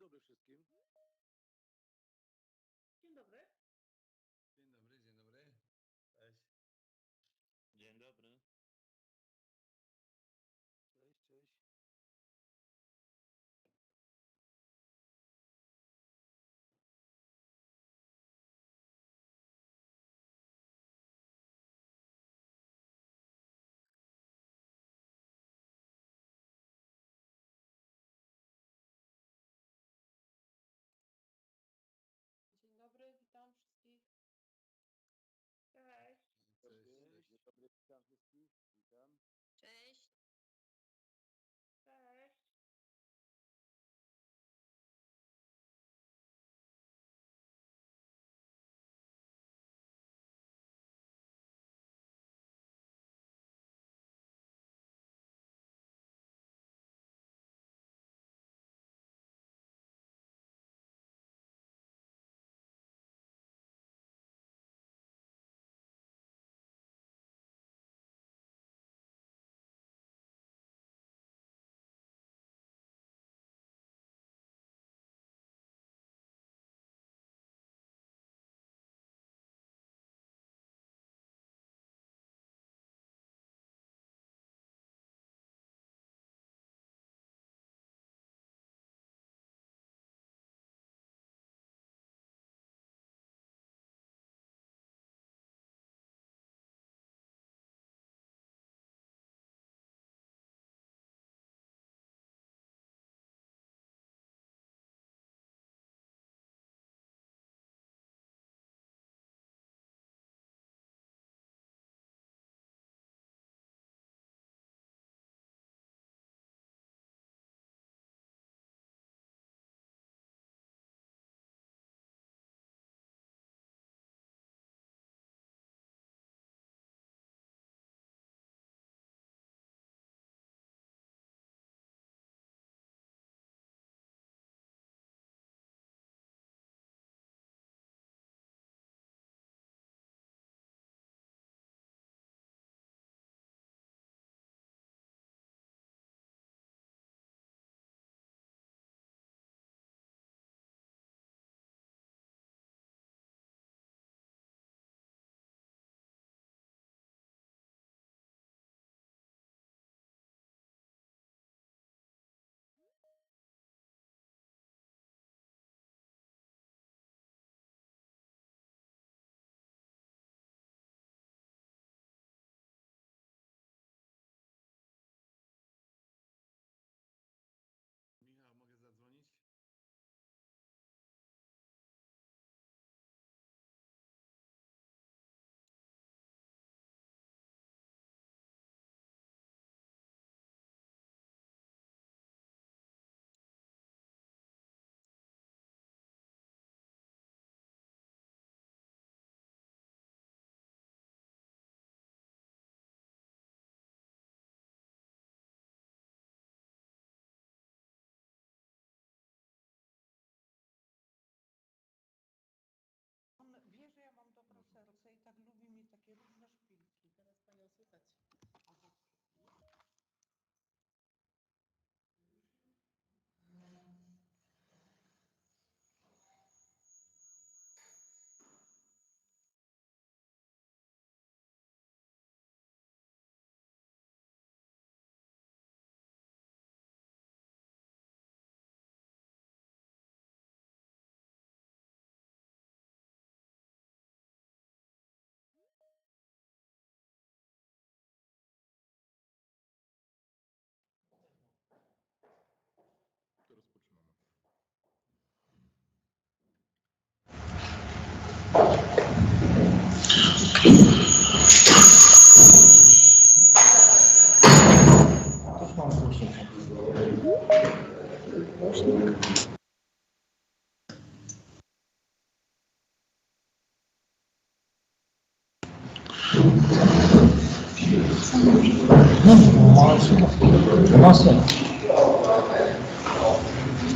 Dobry wszystkim. Dzień dobry.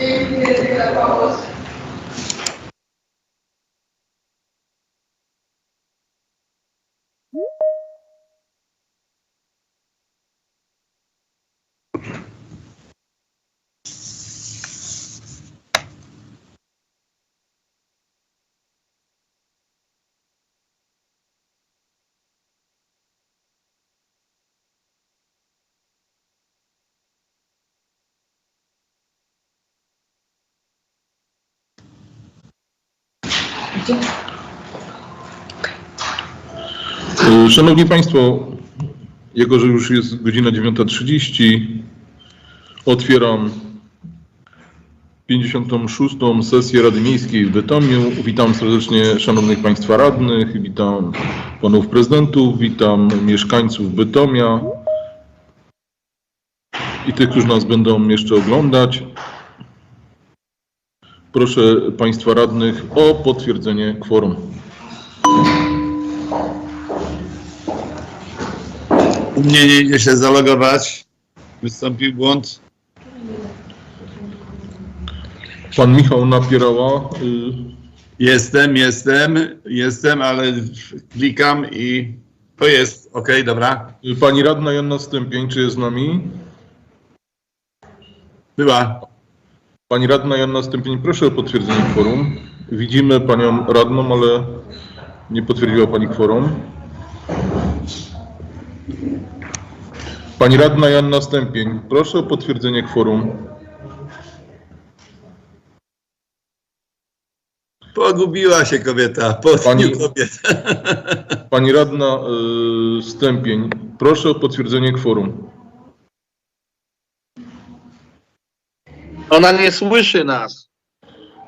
Tem que. É Szanowni Państwo, jako że już jest godzina 9.30, otwieram 56. sesję Rady Miejskiej w Bytomiu. Witam serdecznie szanownych Państwa radnych, witam panów prezydentów, witam mieszkańców Bytomia i tych, którzy nas będą jeszcze oglądać. Proszę Państwa radnych o potwierdzenie kworum. U mnie nie idzie się zalogować. Wystąpił błąd. Pan Michał Napierała, y, Jestem, jestem, jestem, ale klikam i to jest. Okej, dobra. y, pani radna Joanna Stępień, czy jest z nami? Była. Pani radna Joanna Stępień, proszę o potwierdzenie kworum. Widzimy panią radną, ale nie potwierdziła pani kworum. Pani radna Joanna Stępień, proszę o potwierdzenie kworum. Pogubiła się kobieta. Po Pani- dniu kobiet. Pani radna y, Stępień, proszę o potwierdzenie kworum. Ona nie słyszy nas.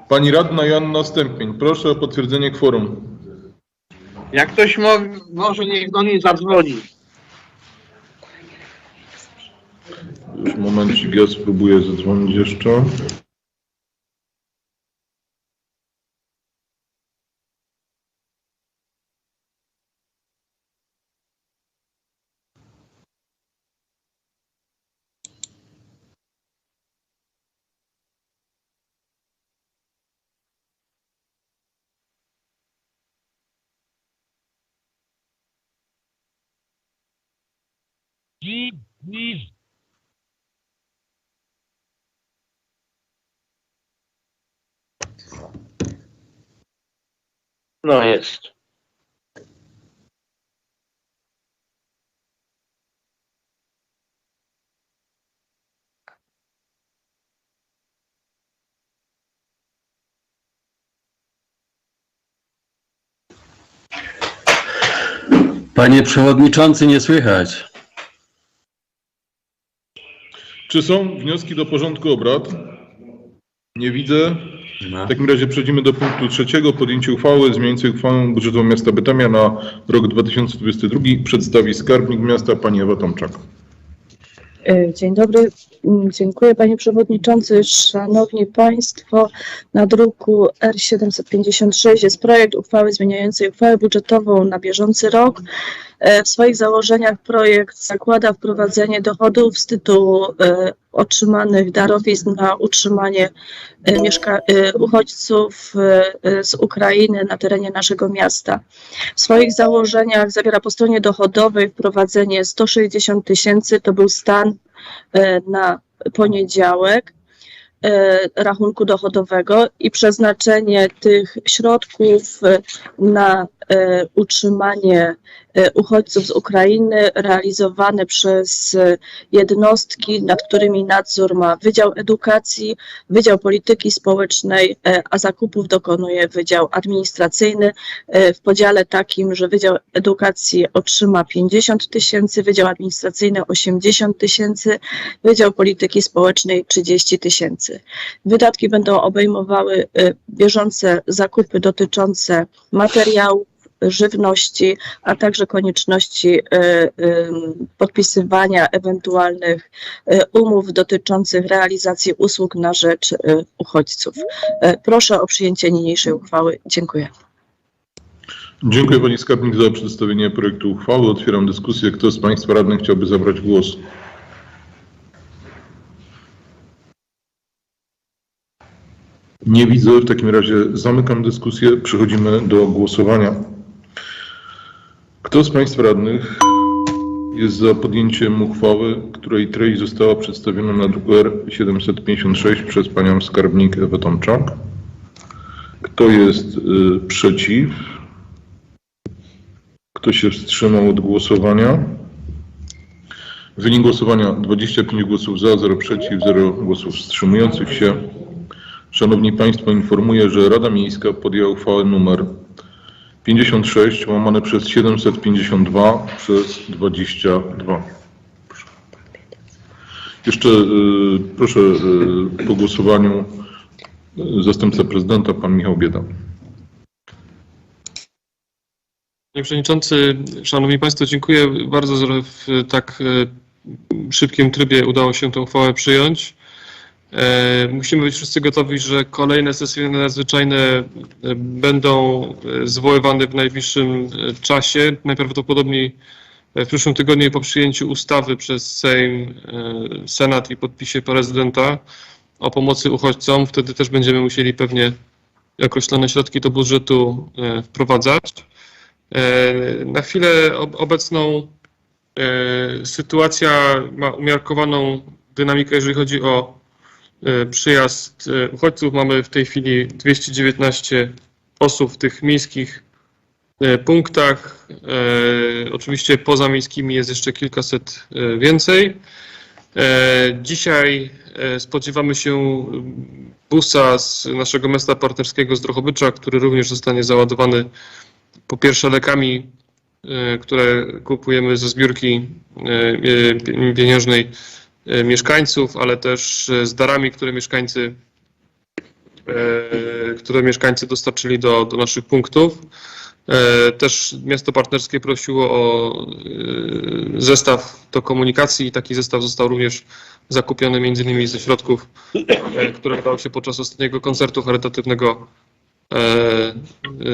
Pani radna Joanna Stępień, proszę o potwierdzenie kworum. Jak ktoś mo może niech do niej zadzwoni. Już momencik, ja spróbuję zadzwonić jeszcze. No jest. Panie przewodniczący, nie słychać. Czy są wnioski do porządku obrad? Nie widzę. W takim razie przejdziemy do punktu trzeciego. Podjęcie uchwały zmieniającej uchwałę budżetową miasta Bytomia na rok 2022. Przedstawi skarbnik miasta pani Ewa Tomczak. E, Dzień dobry, Mm, dziękuję Panie Przewodniczący. Szanowni Państwo, na druku R756 jest projekt uchwały zmieniającej uchwałę budżetową na bieżący rok. E, W swoich założeniach projekt zakłada wprowadzenie dochodów z tytułu e, otrzymanych darowizn na utrzymanie e, mieszka- uchodźców z Ukrainy na terenie naszego miasta. W swoich założeniach zawiera po stronie dochodowej wprowadzenie 160 tysięcy, to był stan na poniedziałek rachunku dochodowego i przeznaczenie tych środków na utrzymanie e, uchodźców z Ukrainy realizowane przez e, jednostki, nad którymi nadzór ma Wydział Edukacji, Wydział Polityki Społecznej, e, a zakupów dokonuje Wydział Administracyjny e, w podziale takim, że Wydział Edukacji otrzyma 50 tysięcy, Wydział Administracyjny 80 tysięcy, Wydział Polityki Społecznej 30 tysięcy. Wydatki będą obejmowały e, bieżące zakupy dotyczące materiałów, żywności, a także konieczności e, e, podpisywania ewentualnych e, umów dotyczących realizacji usług na rzecz uchodźców. Proszę o przyjęcie niniejszej uchwały. Dziękuję. Dziękuję pani skarbnik za przedstawienie projektu uchwały. Otwieram dyskusję. Kto z państwa radnych chciałby zabrać głos? Nie widzę. W takim razie zamykam dyskusję. Przechodzimy do głosowania. Kto z państwa radnych jest za podjęciem uchwały, której treść została przedstawiona na druku R756 przez panią skarbnik Ewę Tomczak? Kto jest y, przeciw? Kto się wstrzymał od głosowania? Wynik głosowania 25 głosów za, 0 przeciw, 0 głosów wstrzymujących się. Szanowni Państwo, informuję, że Rada Miejska podjęła uchwałę nr 56 łamane przez 752 przez 22. Jeszcze y, proszę y, po głosowaniu y, zastępca prezydenta, pan Michał Bieda. Panie Przewodniczący, Szanowni Państwo, dziękuję bardzo, że w tak e, szybkim trybie udało się tę uchwałę przyjąć. E, Musimy być wszyscy gotowi, że kolejne sesje nadzwyczajne e, będą e, zwoływane w najbliższym czasie. Najprawdopodobniej w przyszłym tygodniu po przyjęciu ustawy przez Sejm, Senat i podpisie prezydenta o pomocy uchodźcom. Wtedy też będziemy musieli pewnie określone środki do budżetu wprowadzać. Na chwilę ob- obecną sytuacja ma umiarkowaną dynamikę, jeżeli chodzi o przyjazd e, uchodźców. Mamy w tej chwili 219 osób w tych miejskich e, punktach. E, Oczywiście poza miejskimi jest jeszcze kilkaset e, więcej. E, Dzisiaj e, spodziewamy się busa z naszego miasta partnerskiego z Drohobycza, który również zostanie załadowany po pierwsze lekami, e, które kupujemy ze zbiórki e, e, pieniężnej e, mieszkańców, ale też e, z darami, które mieszkańcy, e, które mieszkańcy dostarczyli do, do naszych punktów. E, Też miasto partnerskie prosiło o e, zestaw do komunikacji i taki zestaw został również zakupiony między innymi ze środków, e, które udało się podczas ostatniego koncertu charytatywnego e, e,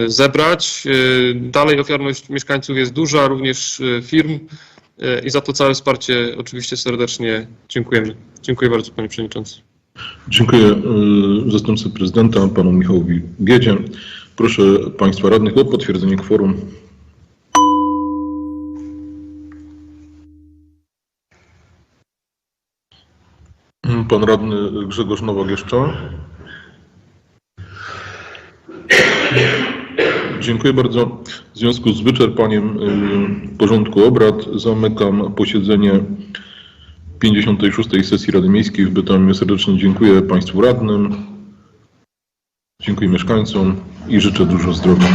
zebrać. E, Dalej ofiarność mieszkańców jest duża, również e, firm e, i za to całe wsparcie oczywiście serdecznie dziękujemy. Dziękuję bardzo Panie Przewodniczący. Dziękuję y, zastępcy prezydenta, panu Michałowi Biedzie. Proszę państwa radnych o potwierdzenie kworum. Pan radny Grzegorz Nowak jeszcze. Dziękuję bardzo. W związku z wyczerpaniem y, porządku obrad zamykam posiedzenie 56. sesji Rady Miejskiej w Bytomiu. Serdecznie dziękuję Państwu radnym, dziękuję mieszkańcom i życzę dużo zdrowia.